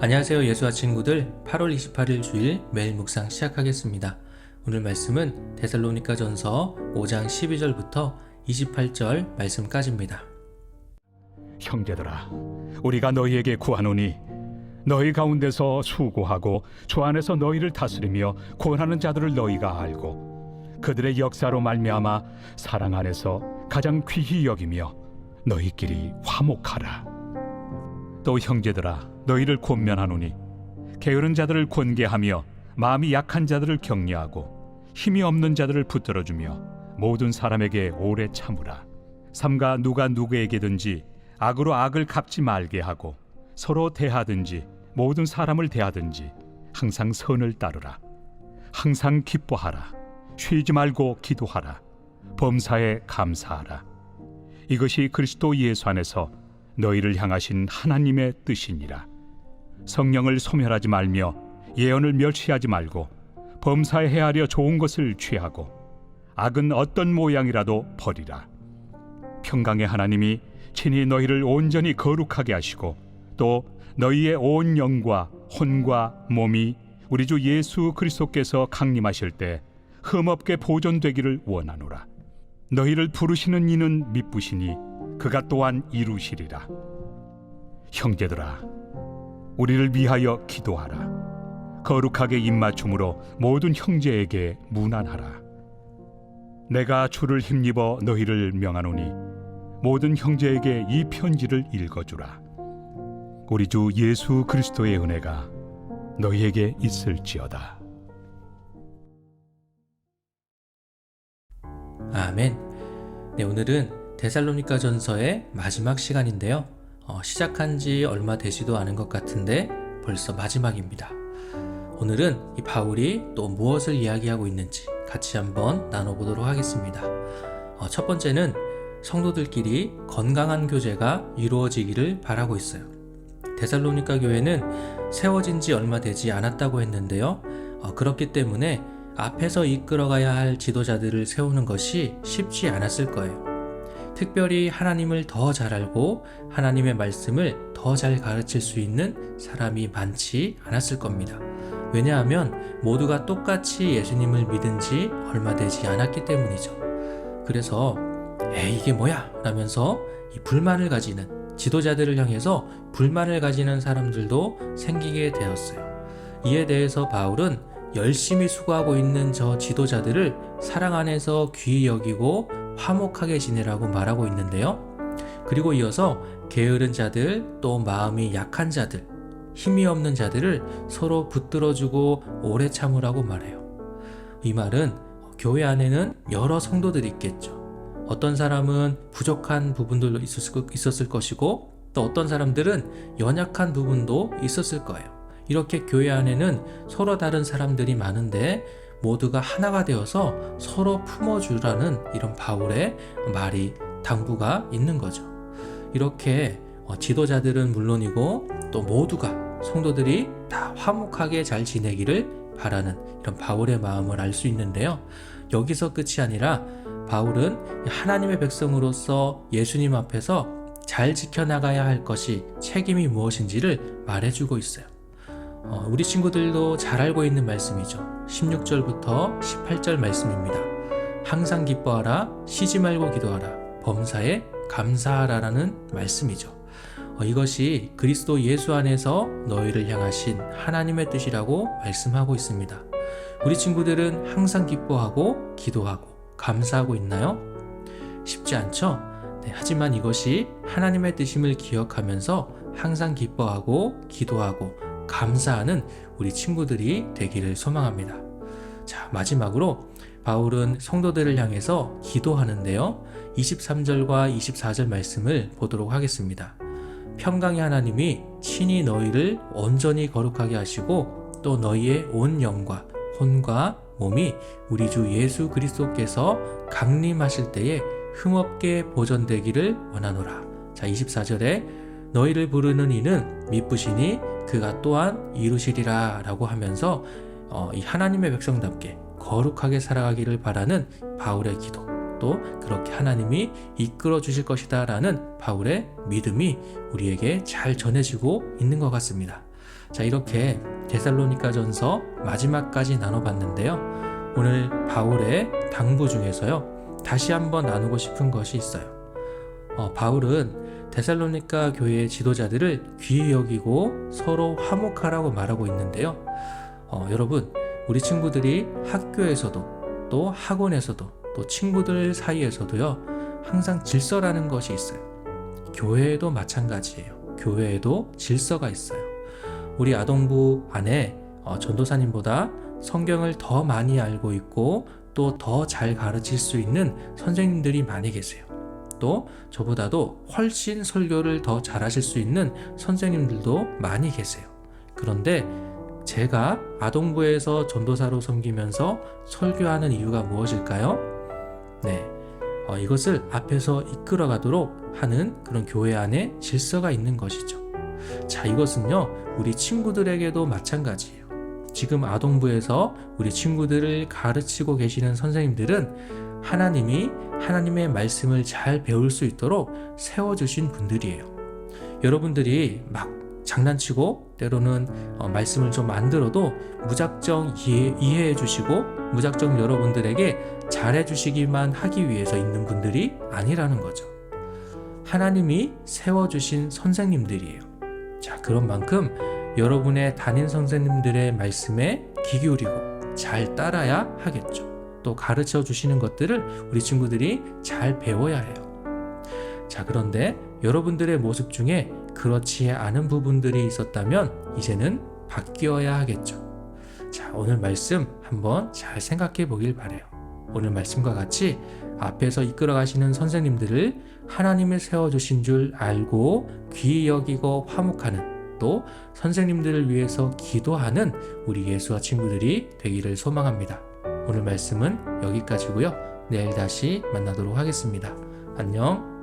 안녕하세요. 예수와 친구들 8월 28일 주일 매일 묵상 시작하겠습니다. 오늘 말씀은 데살로니가 전서 5장 12절부터 28절 말씀까지입니다. 형제들아 우리가 너희에게 구하노니 너희 가운데서 수고하고 주 안에서 너희를 다스리며 구원하는 자들을 너희가 알고 그들의 역사로 말미암아 사랑 안에서 가장 귀히 여기며 너희끼리 화목하라 또 형제들아 너희를 권면하노니 게으른 자들을 권계하며 마음이 약한 자들을 격려하고 힘이 없는 자들을 붙들어 주며 모든 사람에게 오래 참으라. 삼가 누가 누구에게든지 악으로 악을 갚지 말게 하고 서로 대하든지 모든 사람을 대하든지 항상 선을 따르라. 항상 기뻐하라. 쉬지 말고 기도하라. 범사에 감사하라. 이것이 그리스도 예수 안에서 너희를 향하신 하나님의 뜻이니라 성령을 소멸하지 말며 예언을 멸시하지 말고 범사에 헤아려 좋은 것을 취하고 악은 어떤 모양이라도 버리라 평강의 하나님이 친히 너희를 온전히 거룩하게 하시고 또 너희의 온 영과 혼과 몸이 우리 주 예수 그리스도께서 강림하실 때 흠없게 보존되기를 원하노라. 너희를 부르시는 이는 미쁘시니 그가 또한 이루시리라. 형제들아, 우리를 위하여 기도하라. 거룩하게 입맞춤으로 모든 형제에게 무난하라. 내가 주를 힘입어 너희를 명하노니 모든 형제에게 이 편지를 읽어주라. 우리 주 예수 그리스도의 은혜가 너희에게 있을지어다. 아멘. 네, 오늘은 데살로니가 전서의 마지막 시간인데요. 어, 시작한 지 얼마 되지도 않은 것 같은데 벌써 마지막입니다. 오늘은 이 바울이 또 무엇을 이야기하고 있는지 같이 한번 나눠보도록 하겠습니다. 어, 첫 번째는 성도들끼리 건강한 교제가 이루어지기를 바라고 있어요. 데살로니가 교회는 세워진 지 얼마 되지 않았다고 했는데요. 어, 그렇기 때문에 앞에서 이끌어가야 할 지도자들을 세우는 것이 쉽지 않았을 거예요. 특별히 하나님을 더 잘 알고 하나님의 말씀을 더 잘 가르칠 수 있는 사람이 많지 않았을 겁니다. 왜냐하면 모두가 똑같이 예수님을 믿은 지 얼마 되지 않았기 때문이죠. 그래서 에이 이게 뭐야 라면서 이 불만을 가지는 지도자들을 향해서 불만을 가지는 사람들도 생기게 되었어요. 이에 대해서 바울은 열심히 수고하고 있는 저 지도자들을 사랑 안에서 귀히 여기고 화목하게 지내라고 말하고 있는데요. 그리고 이어서 게으른 자들 또 마음이 약한 자들 힘이 없는 자들을 서로 붙들어주고 오래 참으라고 말해요. 이 말은 교회 안에는 여러 성도들이 있겠죠. 어떤 사람은 부족한 부분들도 있었을, 것이고 또 어떤 사람들은 연약한 부분도 있었을 거예요. 이렇게 교회 안에는 서로 다른 사람들이 많은데 모두가 하나가 되어서 서로 품어주라는 이런 바울의 말이 당부가 있는 거죠. 이렇게 어, 지도자들은 물론이고 또 모두가 성도들이 다 화목하게 잘 지내기를 바라는 이런 바울의 마음을 알 수 있는데요. 여기서 끝이 아니라 바울은 하나님의 백성으로서 예수님 앞에서 잘 지켜나가야 할 것이 책임이 무엇인지를 말해주고 있어요. 어, 우리 친구들도 잘 알고 있는 말씀이죠. 16절부터 18절 말씀입니다. 항상 기뻐하라, 쉬지 말고 기도하라, 범사에 감사하라라는 말씀이죠. 어, 이것이 그리스도 예수 안에서 너희를 향하신 하나님의 뜻이라고 말씀하고 있습니다. 우리 친구들은 항상 기뻐하고 기도하고 감사하고 있나요? 쉽지 않죠? 네, 하지만 이것이 하나님의 뜻임을 기억하면서 항상 기뻐하고 기도하고 감사하는 우리 친구들이 되기를 소망합니다. 자, 마지막으로 바울은 성도들을 향해서 기도하는데요. 23절과 24절 말씀을 보도록 하겠습니다. 평강의 하나님이 친히 너희를 온전히 거룩하게 하시고 또 너희의 온 영과 혼과 몸이 우리 주 예수 그리스도께서 강림하실 때에 흠없게 보존되기를 원하노라. 자, 24절에 너희를 부르는 이는 미쁘시니 그가 또한 이루시리라 라고 하면서 어, 이 하나님의 백성답게 거룩하게 살아가기를 바라는 바울의 기도 또 그렇게 하나님이 이끌어 주실 것이다 라는 바울의 믿음이 우리에게 잘 전해지고 있는 것 같습니다. 자, 이렇게 데살로니가 전서 마지막까지 나눠봤는데요. 오늘 바울의 당부 중에서요. 다시 한번 나누고 싶은 것이 있어요. 어, 바울은 데살로니가 교회의 지도자들을 귀히 여기고 서로 화목하라고 말하고 있는데요. 어, 여러분, 우리 친구들이 학교에서도 또 학원에서도 또 친구들 사이에서도요, 항상 질서라는 것이 있어요. 교회에도 마찬가지예요. 교회에도 질서가 있어요. 우리 아동부 안에 어, 전도사님보다 성경을 더 많이 알고 있고 또 더 잘 가르칠 수 있는 선생님들이 많이 계세요. 또 저보다도 훨씬 설교를 더 잘하실 수 있는 선생님들도 많이 계세요. 그런데 제가 아동부에서 전도사로 섬기면서 설교하는 이유가 무엇일까요? 네. 어, 이것을 앞에서 이끌어 가도록 하는 그런 교회 안에 질서가 있는 것이죠. 자, 이것은요, 우리 친구들에게도 마찬가지예요. 지금 아동부에서 우리 친구들을 가르치고 계시는 선생님들은 하나님이 하나님의 말씀을 잘 배울 수 있도록 세워주신 분들이에요. 여러분들이 막 장난치고 때로는 어, 말씀을 좀안 들어도 무작정 이해, 이해해 주시고 무작정 여러분들에게 잘해 주시기만 하기 위해서 있는 분들이 아니라는 거죠. 하나님이 세워주신 선생님들이에요. 자, 그런 만큼 여러분의 담임 선생님들의 말씀에 귀 기울이고 잘 따라야 하겠죠. 또 가르쳐 주시는 것들을 우리 친구들이 잘 배워야 해요. 자, 그런데 여러분들의 모습 중에 그렇지 않은 부분들이 있었다면 이제는 바뀌어야 하겠죠. 자, 오늘 말씀 한번 잘 생각해 보길 바래요. 오늘 말씀과 같이 앞에서 이끌어 가시는 선생님들을 하나님이 세워 주신 줄 알고 귀히 여기고 화목하는 또 선생님들을 위해서 기도하는 우리 예수와 친구들이 되기를 소망합니다. 오늘 말씀은 여기까지고요. 내일 다시 만나도록 하겠습니다. 안녕.